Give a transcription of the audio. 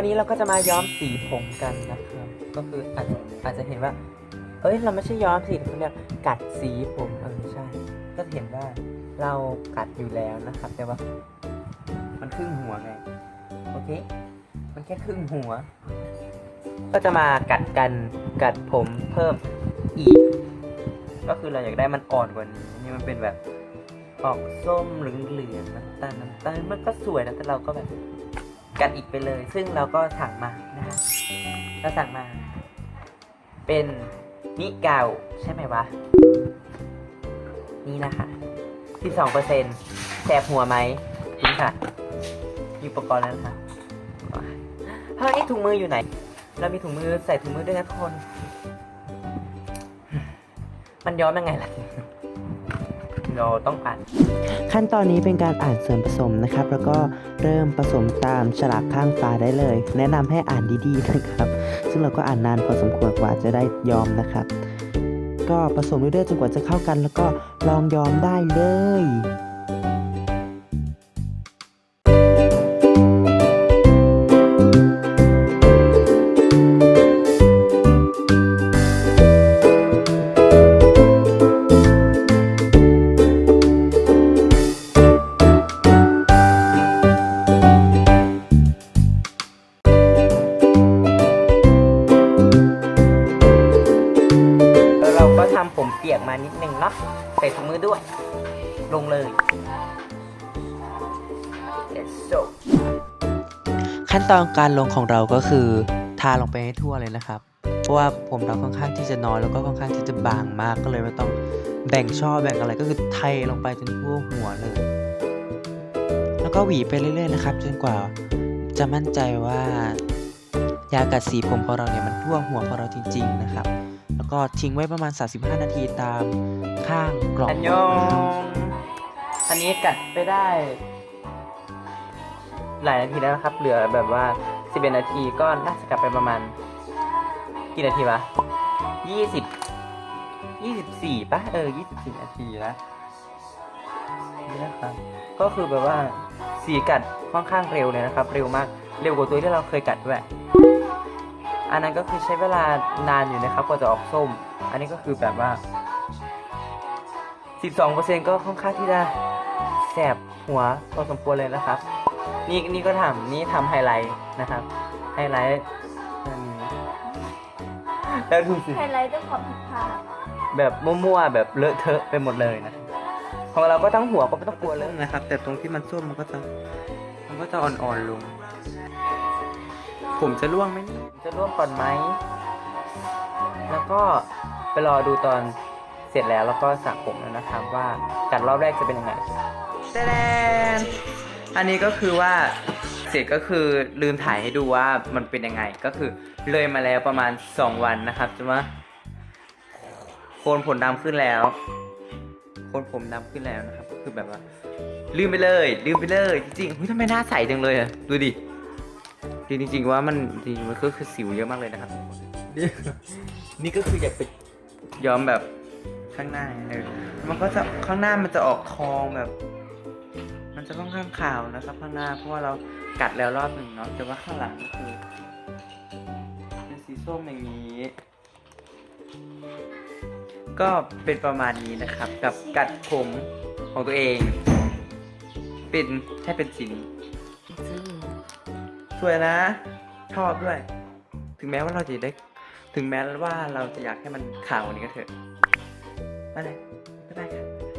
วันนี้เราก็จะมาย้อมสีผมกันนะครับ ก็คืออาจอาจจะเห็นว่า เอ้ยเราไม่ใช่ย้อมสีเขาเรียกกัดสีผมเออใช่ ก็เห็นว่าเรากัดอยู่แล้วนะครับ แต่ว่า มันครึ่งหัวไงโอเค มันแค่ครึ่งหัว ก็จะมากัดกันกัดผมเพิ่มอีก ก็คือเราอยากได้มันอ่อนกว่านี้นี่มันเป็นแบบออกส้มเหลืองๆน้ำตาลน้ำตาลมันก็สวยนะแต่เราก็แบบ กัดอีกไปเลย ซึ่งเราก็สั่งมานะฮะเราสั่งมา เป็นนิเกาใช่ไหมวะ นี่นะคะ12เปอร์เซนต์แสบหัวไหมนี่ค่ะมีอุปกรณ์แล้วนะคะเฮ้ยถุงมืออยู่ไหน เรามีถุงมือใส่ถุงมือด้วยนะทุกคน มันย้อมยังไงล่ะ เราต้องอ่านขั้นตอนนี้เป็นการอ่านส่วนผสมนะครับ แล้วก็เริ่มผสมตามฉลากข้างฝาได้เลย แนะนำให้อ่านดีๆนะครับ ซึ่งเราก็อ่านนานพอสมควรกว่าจะได้ยอมนะครับ ก็ผสมเรื่อยๆจนกว่าจะเข้ากัน แล้วก็ลองยอมได้เลย ปียกมานิดนึงเนาะใส่ถุงมือด้วย ลงเลย Let's go ขั้นตอนการลงของเราก็คือ ทาลงไปให้ทั่วเลยนะครับ เพราะว่าผมเราค่อนข้างที่จะน้อยแล้วก็ค่อนข้างที่จะบางมากก็เลยไม่ต้องแบ่งช่อแบ่งอะไรก็คือไทลงไปจนทั่วหัวเลย แล้วก็หวีไปเรื่อยๆนะครับ จนกว่าจะมั่นใจว่ายากัดสีผมของเราเนี่ยมันทั่วหัวของเราจริง ๆ นะครับ แล้วก็ทิ้งไว้ประมาณ 35 นาทีตามข้างกล่องอันยองอันนี้กัดไปได้ หลายนาทีแล้วนะครับ เหลือแบบว่า 11 นาทีก็น่าจะกลับไปประมาณ กี่นาทีวะ 20 24ป่ะเออ 24 นาทีแล้วนี่นะครับ ก็คือแบบว่าสีกัดค่อนข้างเร็วเลยนะครับ เร็วมาก เร็วกว่าตัวที่เราเคยกัดด้วย อันนั้นก็คือใช้เวลานานอยู่นะครับกว่าจะออกส้ม อันนี้ก็คือแบบว่า 12%ก็ค่อนข้างที่จะแสบหัวพอสมควรเลยนะครับ นี่นี่ก็ทำนี่ทำไฮไลท์นะครับไฮไลท์อันนี้แล้วดูสิไฮไลท์ด้วยความผิดพลาดแบบมั่วๆแบบเลอะเทอะไปหมดเลยนะ ของเราก็ทั้งหัวก็ไม่ต้องกลัวเลยนะครับ แต่ตรงที่มันส้มมันก็จะมันก็จะอ่อนๆลง ผมจะร่วงไหมเนี่ยจะร่วงก่อนไหม แล้วก็ไปรอดูตอนเสร็จแล้วแล้วก็สระผมแล้วนะครับว่ากัดรอบแรกจะเป็นยังไงแดนอันนี้ก็คือว่าเสร็จก็คือลืมถ่ายให้ดูว่ามันเป็นยังไงก็คือเลยมาแล้วประมาณ 2 วันนะครับจะว่าโคนผมดำขึ้นแล้ว โคนผมดำขึ้นแล้วนะครับ ก็คือแบบว่าลืมไปเลยลืมไปเลยจริงๆเฮ้ยทำไมหน้าใสจังเลยอะดูดิ จริงๆว่ามันจริงๆมันก็คือสิวเยอะมากเลยนะครับนี่นี่ก็คืออยากไปย้อมแบบข้างหน้าเออมันก็จะข้างหน้ามันจะออกทองแบบ มันจะค่อนข้างขาวนะครับ ข้างหน้าเพราะว่าเรากัดแล้วรอบหนึ่งเนาะแต่ว่าข้างหลังก็คือเป็นสีส้มอย่างนี้ ก็เป็นประมาณนี้นะครับ กับกัดผมของตัวเอง เป็นแค่เป็นสีนี้ สวยนะ ชอบด้วย ถึงแม้ว่าเราจะได้ ถึงแม้ว่าเราจะอยากให้มันขาวกว่านี้ก็เถอะไม่เลยไรไม่เป็นไรค่ะ